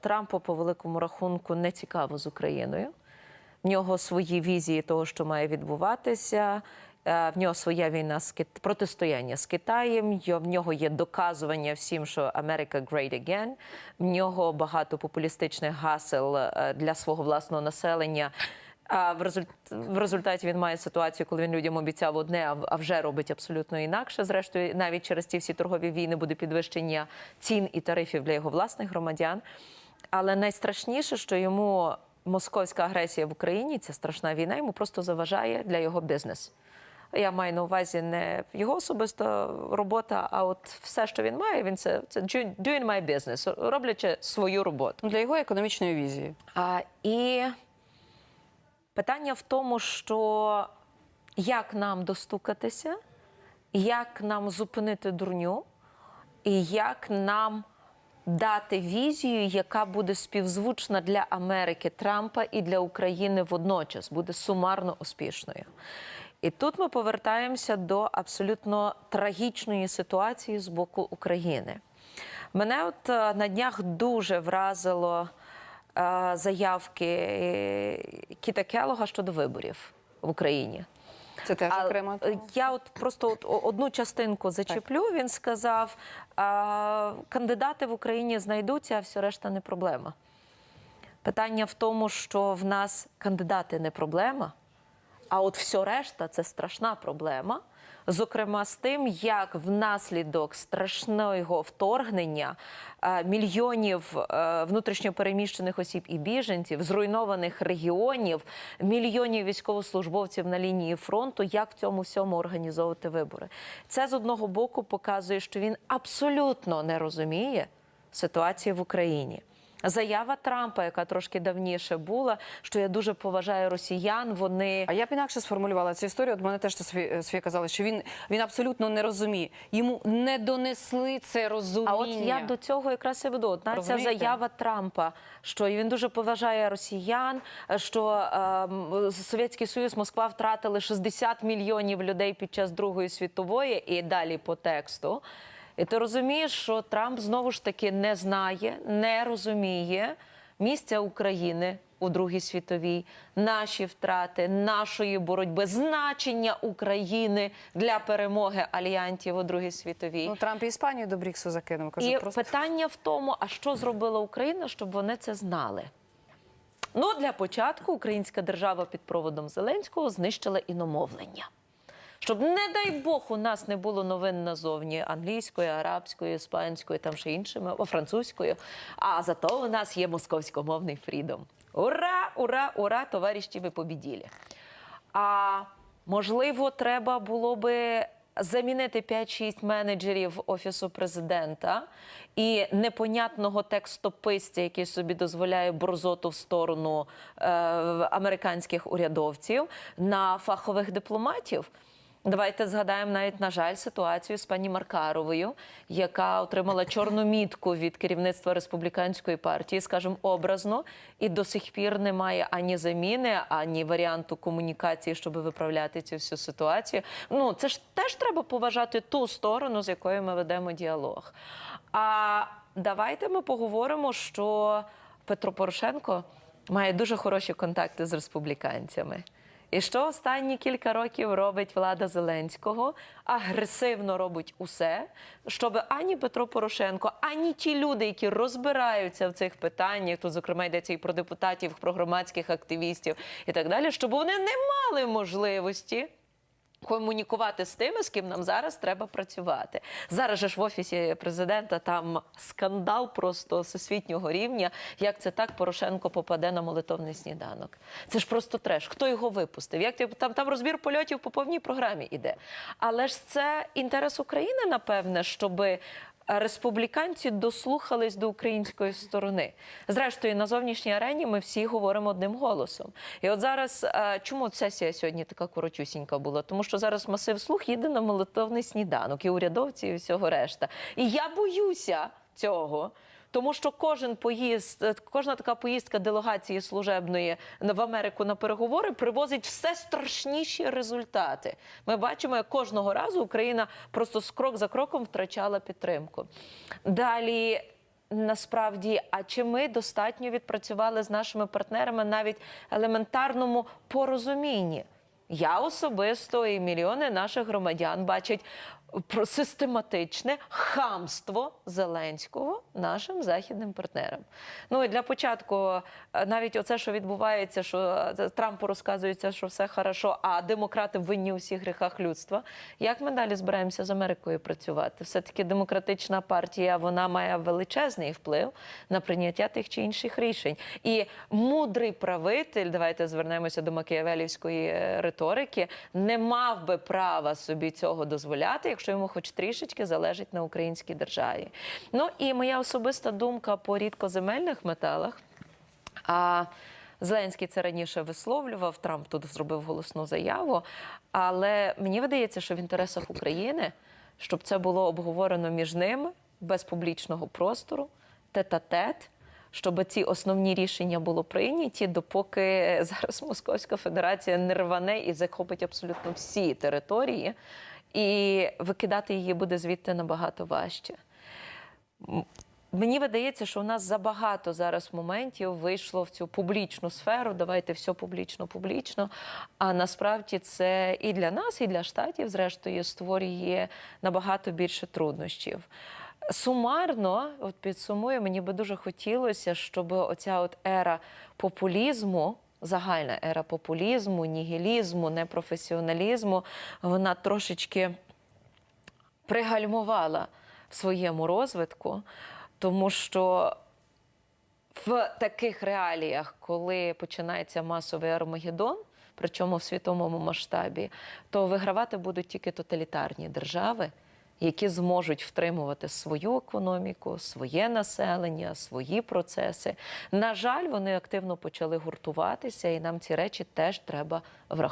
Трампу по великому рахунку не цікаво з Україною. В нього свої візії того, що має відбуватися. Е, В нього своя війна з протистояння з Китаєм. В нього є доказування всім, що America great again. В нього багато популістичних гасел е, для свого власного населення. А в, результ... в результаті він має ситуацію, коли він людям обіцяв одне, а вже робить абсолютно інакше. Зрештою, навіть через ці всі торгові війни буде підвищення цін і тарифів для його власних громадян. Але найстрашніше, що йому московська агресія в Україні, ця страшна війна, йому просто заважає для його бізнесу. Я маю на увазі не його особиста робота, а от все, що він має, він це, це doing my business, роблячи свою роботу. Для його економічної візії. А, і питання в тому, що як нам достукатися, як нам зупинити дурню, і як нам дати візію, яка буде співзвучна для Америки Трампа і для України водночас, буде сумарно успішною. І тут ми повертаємося до абсолютно трагічної ситуації з боку України. Мене от е, на днях дуже вразило е, заявки е, Кіта Келога щодо виборів в Україні. Це теж окремо. е, Я от просто от одну частинку зачеплю. Він сказав: а, кандидати в Україні знайдуться, а все решта не проблема. Питання в тому, що в нас кандидати не проблема, а от все решта це страшна проблема. Зокрема, з тим, як внаслідок страшного вторгнення е, мільйонів е, внутрішньопереміщених осіб і біженців, зруйнованих регіонів, мільйонів військовослужбовців на лінії фронту, як в цьому всьому організовувати вибори. Це з одного боку показує, що він абсолютно не розуміє ситуації в Україні. Заява Трампа, яка трошки давніше була, що я дуже поважаю росіян. Вони А я б інакше сформулювала цю історію. От мене теж Софія, Софія казала, що він, він абсолютно не розуміє. Йому не донесли це розуміння. А от я до цього якраз і веду. Одна ця заява Трампа, що він дуже поважає росіян, що ем, Совєтський Союз, Москва втратили 60 мільйонів людей під час Другої світової і далі по тексту. І ти розумієш, що Трамп знову ж таки не знає, не розуміє місця України у Другій світовій, наші втрати, нашої боротьби, значення України для перемоги альянтів у Другій світовій. Ну, Трамп і Іспанію до Бріксу закинув. Кажу, І просто питання в тому, а що зробила Україна, щоб вони це знали? Ну, для початку українська держава під проводом Зеленського знищила іномовлення. Щоб, не дай Бог, у нас не було новин назовні англійською, арабською, іспанською, там ще іншими, о, французькою. А зато у нас є московськомовний фрідом. Ура, ура, ура, товариші, ви побіділі. А можливо, треба було би замінити 5-6 менеджерів офісу президента і непонятного текстописця, який собі дозволяє борзоту в сторону е, американських урядовців, на фахових дипломатів. Давайте згадаємо навіть, на жаль, ситуацію з пані Маркаровою, яка отримала чорну мітку від керівництва республіканської партії, скажімо, образно, і до сих пір немає ані заміни, ані варіанту комунікації, щоб виправляти цю всю ситуацію. Ну це ж теж треба поважати ту сторону, з якою ми ведемо діалог. А давайте ми поговоримо, що Петро Порошенко має дуже хороші контакти з республіканцями. І що останні кілька років робить влада Зеленського? Агресивно робить усе, щоб ані Петро Порошенко, ані ті люди, які розбираються в цих питаннях, тут, зокрема, йдеться і про депутатів, про громадських активістів і так далі, щоб вони не мали можливості. Комунікувати з тими, з ким нам зараз треба працювати. Зараз же ж в офісі президента там скандал просто всесвітнього рівня. Як це так Порошенко попаде на молитовний сніданок? Це ж просто треш. Хто його випустив? Як там, там розбір польотів по повній програмі іде. Але ж це інтерес України, напевне, щоби республіканці дослухались до української сторони. Зрештою, на зовнішній арені ми всі говоримо одним голосом. І от зараз е, чому сесія сьогодні така коротюсінька була? Тому що зараз масив слух їде на молитовний сніданок, і урядовці, і всього решта. І я боюся цього. Тому що кожен поїзд, е, кожна така поїздка делегації служебної в Америку на переговори привозить все страшніші результати. Ми бачимо, як кожного разу Україна просто з крок за кроком втрачала підтримку. Далі насправді, а чи ми достатньо відпрацювали з нашими партнерами навіть елементарному порозумінні? Я особисто і мільйони наших громадян бачать про систематичне хамство Зеленського нашим західним партнерам. Ну і для початку, е, навіть оце, що відбувається, що е, Трампу розказується, що все хорошо, а демократи винні у всіх гріхах людства. Як ми далі збираємося з Америкою працювати? Все таки демократична партія вона має величезний вплив на прийняття тих чи інших рішень. І мудрий правитель, давайте звернемося до макіавелівської е, риторики, не мав би права собі цього дозволяти, якщо йому хоч трішечки залежить на українській державі. Ну і моя особиста думка по рідкоземельних металах. А Зеленський це раніше висловлював, Трамп тут зробив голосну заяву. Але мені видається, що в інтересах України, щоб це було обговорено між ними без публічного простору, тет-а-тет, щоб ці основні рішення було прийняті, допоки зараз Московська Федерація не рване і захопить абсолютно всі території, і викидати її буде звідти набагато важче. Мені видається, що у нас забагато зараз моментів вийшло в цю публічну сферу. Давайте все публічно, публічно. А насправді це і для нас, і для штатів, зрештою, створює набагато більше труднощів. Сумарно, от підсумую, мені би дуже хотілося, щоб оця от ера популізму. Загальна ера популізму, нігілізму, непрофесіоналізму, вона трошечки пригальмувала в своєму розвитку, тому що в таких реаліях, коли починається масовий армагеддон, причому в світовому масштабі, то вигравати будуть тільки тоталітарні держави, які зможуть втримувати свою економіку, своє населення, свої процеси. На жаль, вони активно почали гуртуватися, і нам ці речі теж треба враховувати.